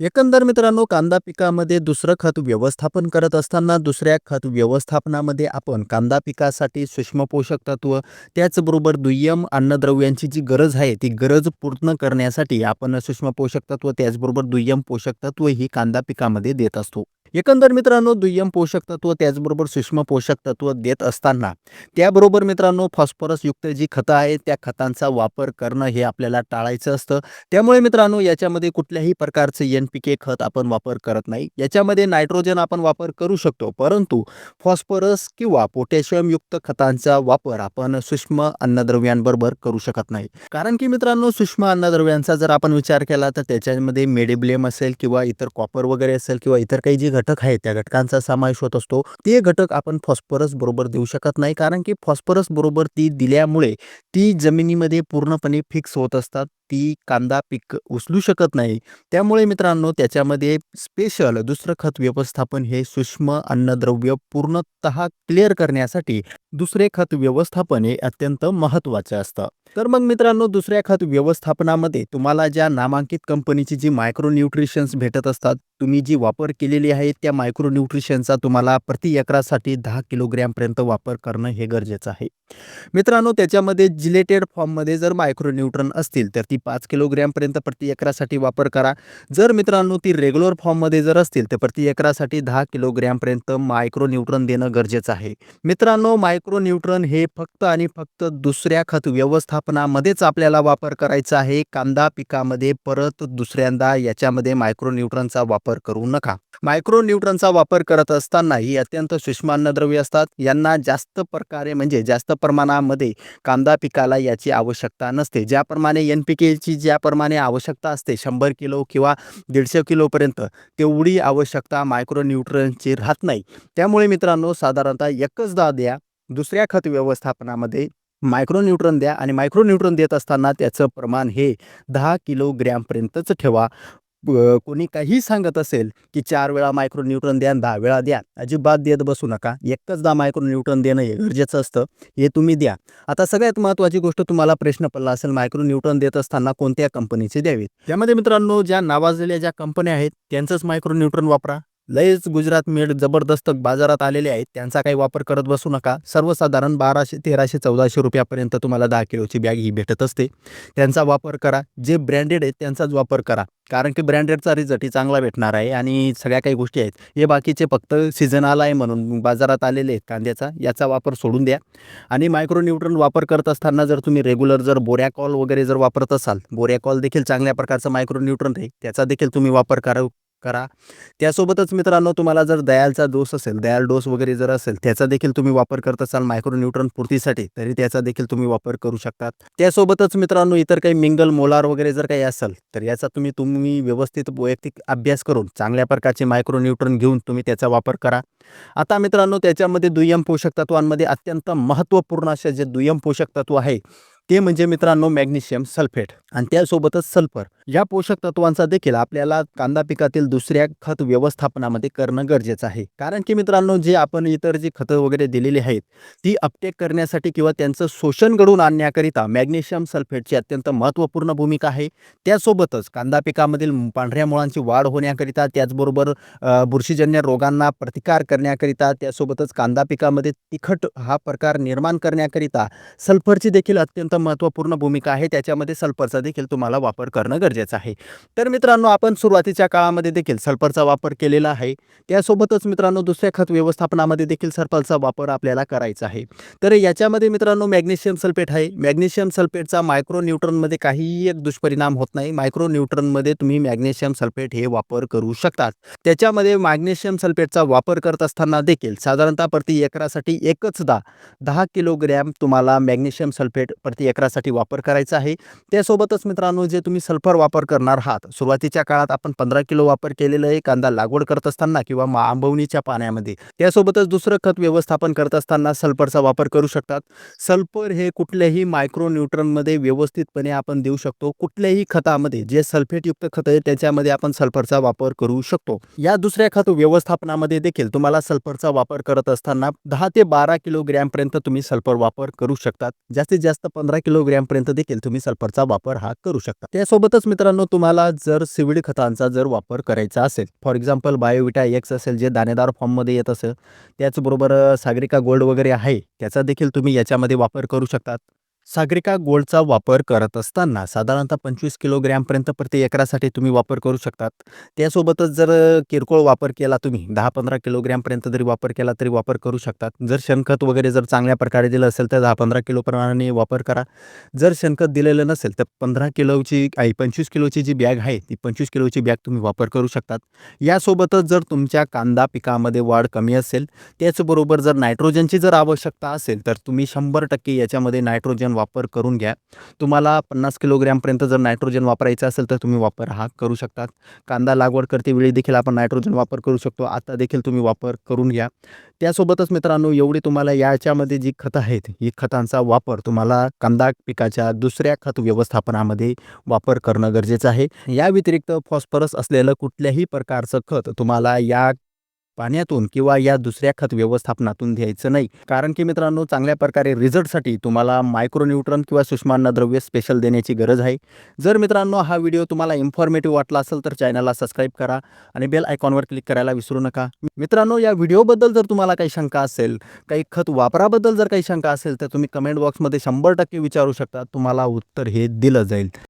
एकंदर मित्रांनो कांदा पिकामध्ये दुसरं खत व्यवस्थापन करत असताना दुसऱ्या खत व्यवस्थापनामध्ये आपण कांदा पिकासाठी सूक्ष्म पोषक तत्व त्याचबरोबर दुय्यम अन्नद्रव्यांची जी गरज आहे ती गरज पूर्ण करण्यासाठी आपण सूक्ष्म पोषक तत्व त्याचबरोबर दुय्यम पोषक तत्व ही कांदा पिकामध्ये देत असतो. एकंदर मित्रांनो दुय्यम पोषक तत्व त्याचबरोबर सूक्ष्म पोषक तत्व देत असताना त्याबरोबर मित्रांनो फॉस्फरस युक्त जी खतं आहेत त्या खतांचा वापर करणं हे आपल्याला टाळायचं असतं. त्यामुळे मित्रांनो याच्यामध्ये कुठल्याही प्रकारचे एन पी के खत आपण वापर करत नाही. याच्यामध्ये नायट्रोजन आपण वापर करू शकतो परंतु फॉस्फरस किंवा पोटॅशियमयुक्त खतांचा वापर आपण सूक्ष्म अन्नद्रव्यांबरोबर करू शकत नाही. कारण की मित्रांनो सूक्ष्म अन्नद्रव्यांचा जर आपण विचार केला तर त्याच्यामध्ये मेडिब्लेम असेल किंवा इतर कॉपर वगैरे असेल किंवा इतर काही जे घटक आहेत त्या घटकांचा समावेश होत असतो. ते घटक आपण फॉस्फरस बरोबर देऊ शकत नाही कारण की फॉस्फरस बरोबर ती दिल्यामुळे ती जमिनीमध्ये पूर्णपणे फिक्स होत असतात. ती कांदा पीक उचलू शकत नाही. त्यामुळे मित्रांनो त्याच्यामध्ये स्पेशल दुसरं खत व्यवस्थापन हे सूक्ष्म अन्नद्रव्य पूर्णतः क्लिअर करण्यासाठी दुसरे खत व्यवस्थापन हे अत्यंत महत्त्वाचं असतं. तर मग मित्रांनो दुसऱ्या खत व्यवस्थापनामध्ये तुम्हाला ज्या नामांकित कंपनीची जी मायक्रो न्यूट्रिशन्स भेटत असतात तुम्ही जी वापर केलेली आहे त्या मायक्रो न्यूट्रिशनचा तुम्हाला प्रति एकरासाठी दहा किलोग्रॅमपर्यंत वापर करणं हे गरजेचं आहे. मित्रांनो त्याच्यामध्ये जिलेटेड फॉर्ममध्ये जर मायक्रोन्यूट्रन असतील तर ती पाच किलोग्रॅमपर्यंत प्रति एकरासाठी वापर करा. जर मित्रांनो ती रेग्युलर फॉर्ममध्ये जर असतील तर प्रति एकरासाठी दहा किलोग्रॅमपर्यंत मायक्रोन्यूट्रन देणं गरजेचं आहे. मित्रांनो मायक्रोन्यूट्रन हे फक्त आणि फक्त दुसऱ्या खत व्यवस्थापनामध्येच आपल्याला वापर करायचा आहे. कांदा पिकामध्ये परत दुसऱ्यांदा याच्यामध्ये मायक्रोन्यूट्रनचा वापर करू नका. मायक्रो न्यूट्रनचा वापर करत असताना ही अत्यंत सूक्ष्म अन्नद्रव्य असतात. यांना जास्त प्रकारे म्हणजे जास्त प्रमाणामध्ये कांदा पिकाला याची आवश्यकता नसते. ज्याप्रमाणे एन पी केची ज्याप्रमाणे आवश्यकता असते शंभर किलो किंवा दीडशे किलोपर्यंत तेवढी आवश्यकता मायक्रो न्यूट्रनची राहत नाही. त्यामुळे मित्रांनो साधारणतः एकच दा द्या दुसऱ्या खत व्यवस्थापनामध्ये मायक्रोन्यूट्रन द्या आणि मायक्रो न्यूट्रन देत असताना त्याचं प्रमाण हे दहा किलोग्रॅमपर्यंतच ठेवा. कोणी काही सांगत असेल की चार वेळा मायक्रो न्यूट्रन द्या दहा वेळा द्या अजिबात देत बसू नका. एकचदा मायक्रो न्यूट्रन देणं हे गरजेचं असतं. हे तुम्ही द्या. आता सगळ्यात महत्त्वाची गोष्ट तुम्हाला प्रश्न पडला असेल मायक्रो न्यूट्रन देत असताना कोणत्या कंपनीचे द्यावेत? त्यामध्ये मित्रांनो ज्या नावाजलेल्या ज्या कंपन्या आहेत त्यांचंच मायक्रो न्यूट्रन वापरा. लयच गुजरात मेड जबरदस्त बाजारात आलेले आहेत. त्यांचा काही वापर करत बसू नका. सर्वसाधारण बाराशे तेराशे चौदाशे रुपयापर्यंत तुम्हाला दहा किलोची बॅग ही भेटत असते. त्यांचा वापर करा. जे ब्रँडेड आहेत त्यांचाच वापर करा. कारण की ब्रँडेडचा रिझल्ट ही चांगला भेटणार आहे आणि सगळ्या काही गोष्टी आहेत. हे बाकीचे फक्त सीझन आला आहे म्हणून बाजारात आलेले आहेत कांद्याचा. याचा वापर सोडून द्या. आणि मायक्रो न्यूट्रन वापर करत असताना जर तुम्ही रेग्युलर जर बोऱ्याकॉल वगैरे जर वापरत असाल बोऱ्याकॉल देखील चांगल्या प्रकारचं मायक्रो न्यूट्रन आहे त्याचा देखील तुम्ही वापर करा. करा. त्यासोबतच मित्रांनो तुम्हाला जर दयालचा डोस असेल दयाल डोस वगैरे जर असेल त्याचा देखील तुम्ही वापर करत असाल मायक्रोन्यूट्रॉन पूर्तीसाठी तरी त्याचा देखील तुम्ही वापर करू शकतात. त्यासोबतच मित्रांनो इतर काही मिंगल मोलार वगैरे जर काही असेल तर याचा तुम्ही तुम्ही व्यवस्थित वैयक्तिक अभ्यास करून चांगल्या प्रकारचे मायक्रोन्यूट्रॉन घेऊन तुम्ही त्याचा वापर करा. आता मित्रांनो त्याच्यामध्ये दुय्यम पोषक तत्वांमध्ये अत्यंत महत्त्वपूर्ण असे जे दुय्यम पोषक तत्व आहे ते म्हणजे मित्रांनो मॅग्नेशियम सल्फेट आणि त्यासोबतच सल्फर. या पोषक तत्वांचा देखील आपल्याला कांदा पिकातील दुसऱ्या खत व्यवस्थापनामध्ये करणं गरजेचं आहे. कारण की मित्रांनो जे आपण इतर जी खतं वगैरे दिलेली आहेत ती अपटेक करण्यासाठी किंवा त्यांचं शोषण घडवून आणण्याकरिता मॅग्नेशियम सल्फेटची अत्यंत महत्त्वपूर्ण भूमिका आहे. त्यासोबतच कांदा पिकामधील पांढऱ्या मुळांची वाढ होण्याकरिता त्याचबरोबर बुरशीजन्य रोगांना प्रतिकार करण्याकरिता त्यासोबतच कांदा पिकामध्ये तिखट हा प्रकार निर्माण करण्याकरिता सल्फरची देखील अत्यंत महत्त्वपूर्ण भूमिका आहे. त्याच्यामध्ये सल्फरचा देखील तुम्हाला वापर करणं गरजेचं आहे. तर मित्रांनो आपण सुरुवातीच्या काळामध्ये देखील सल्फरचा वापर केलेला आहे. त्यासोबतच मित्रांनो दुसऱ्या खत व्यवस्थापनामध्ये देखील सल्फरचा वापर आपल्याला करायचा आहे. तर याच्यामध्ये मित्रांनो मॅग्नेशियम सल्फेट आहे. मॅग्नेशियम सल्फेटचा मायक्रो न्यूट्रनमध्ये काहीही एक दुष्परिणाम होत नाही. मायक्रो न्यूट्रनमध्ये तुम्ही मॅग्नेशियम सल्फेट हे वापर करू शकतात. त्याच्यामध्ये मॅग्नेशियम सल्फेटचा वापर करत असताना देखील साधारणतः प्रति एकरासाठी एकचदा दहा किलोग्रॅम तुम्हाला मॅग्नेशियम सल्फेट प्रति एकरासाठी वापर करायचा आहे. त्यासोबतच मित्रांनो जे तुम्ही सल्फर वापर करणार आहात. सुरुवातीच्या काळात आपण पंधरा किलो वापर केलेलं आहे कांदा लागवड करत असताना किंवा आंबवणीच्या पाण्यामध्ये. त्यासोबतच दुसरं खत व्यवस्थापन करत असताना सल्फरचा वापर करू शकतात. सल्फर हे कुठल्याही मायक्रोन्यूट्रनमध्ये व्यवस्थितपणे आपण देऊ शकतो. कुठल्याही खतामध्ये जे सल्फेटयुक्त खत आहे त्याच्यामध्ये आपण सल्फरचा वापर करू शकतो. या दुसऱ्या खत व्यवस्थापनामध्ये देखील तुम्हाला सल्फरचा वापर करत असताना दहा ते बारा किलोग्रॅमपर्यंत तुम्ही सल्फर वापर करू शकतात. जास्तीत जास्त पंधरा किलोग्रॅमपर्यंत देखील तुम्ही सल्फरचा वापर हा करू शकता. त्यासोबतच मित्रांनो तुम्हाला जर सिविड खतांचा जर वापर करायचा असेल फॉर एक्झाम्पल बायोविटा एक्स असेल जे दाणेदार फॉर्ममध्ये येत असेल त्याचबरोबर सागरिका गोल्ड वगैरे आहे त्याचा देखील तुम्ही याच्यामध्ये वापर करू शकतात. सागरिका गोल्डचा वापर करत असताना साधारणतः पंचवीस किलोग्रॅमपर्यंत प्रति एकरासाठी तुम्ही वापर करू शकतात. त्यासोबतच जर किरकोळ वापर केला तुम्ही दहा पंधरा किलोग्रॅमपर्यंत जरी वापर केला तरी वापर करू शकतात. जर शेणखत वगैरे जर चांगल्या प्रकारे दिलं असेल तर दहा पंधरा किलो प्रमाणाने वापर करा. जर शेणखत दिलेलं नसेल तर पंधरा किलोची आई पंचवीस किलोची जी बॅग आहे ती पंचवीस किलोची बॅग तुम्ही वापर करू शकतात. यासोबतच जर तुमच्या कांदा पिकामध्ये वाढ कमी असेल त्याचबरोबर जर नायट्रोजनची जर आवश्यकता असेल तर तुम्ही शंभर टक्के याच्यामध्ये नायट्रोजन वापर करून घ्या. तुम्हाला पन्नास किलोग्रॅमपर्यंत जर नायट्रोजन वापरायचं असेल तर तुम्ही वापर हा करू शकतात कांदा लागवड करते वेळी देखील आपण नायट्रोजन वापर करू शकतो. आता देखील तुम्ही वापर करून घ्या. त्यासोबतच मित्रांनो एवढी तुम्हाला याच्यामध्ये जी खतं आहेत ही खतांचा वापर तुम्हाला कांदा पिकाच्या दुसऱ्या खत व्यवस्थापनामध्ये वापर करणं गरजेचं आहे. या व्यतिरिक्त फॉस्फरस असलेलं कुठल्याही प्रकारचं खत तुम्हाला या पाण्यातून किंवा या दुसऱ्या खत व्यवस्थापनातून द्यायचं नाही. कारण की मित्रांनो चांगल्या प्रकारे रिझल्टसाठी तुम्हाला मायक्रोन्यूट्रन किंवा सूक्ष्मान्नद्रव्य स्पेशल देण्याची गरज आहे. जर मित्रांनो हा व्हिडिओ तुम्हाला इन्फॉर्मेटिव्ह वाटला असेल तर चॅनलला सबस्क्राईब करा आणि बेल आयकॉनवर क्लिक करायला विसरू नका. मित्रांनो या व्हिडिओबद्दल जर तुम्हाला काही शंका असेल काही खत वापराबद्दल जर काही शंका असेल तर तुम्ही कमेंट बॉक्समध्ये शंभर टक्के विचारू शकता. तुम्हाला उत्तर हे दिलं जाईल.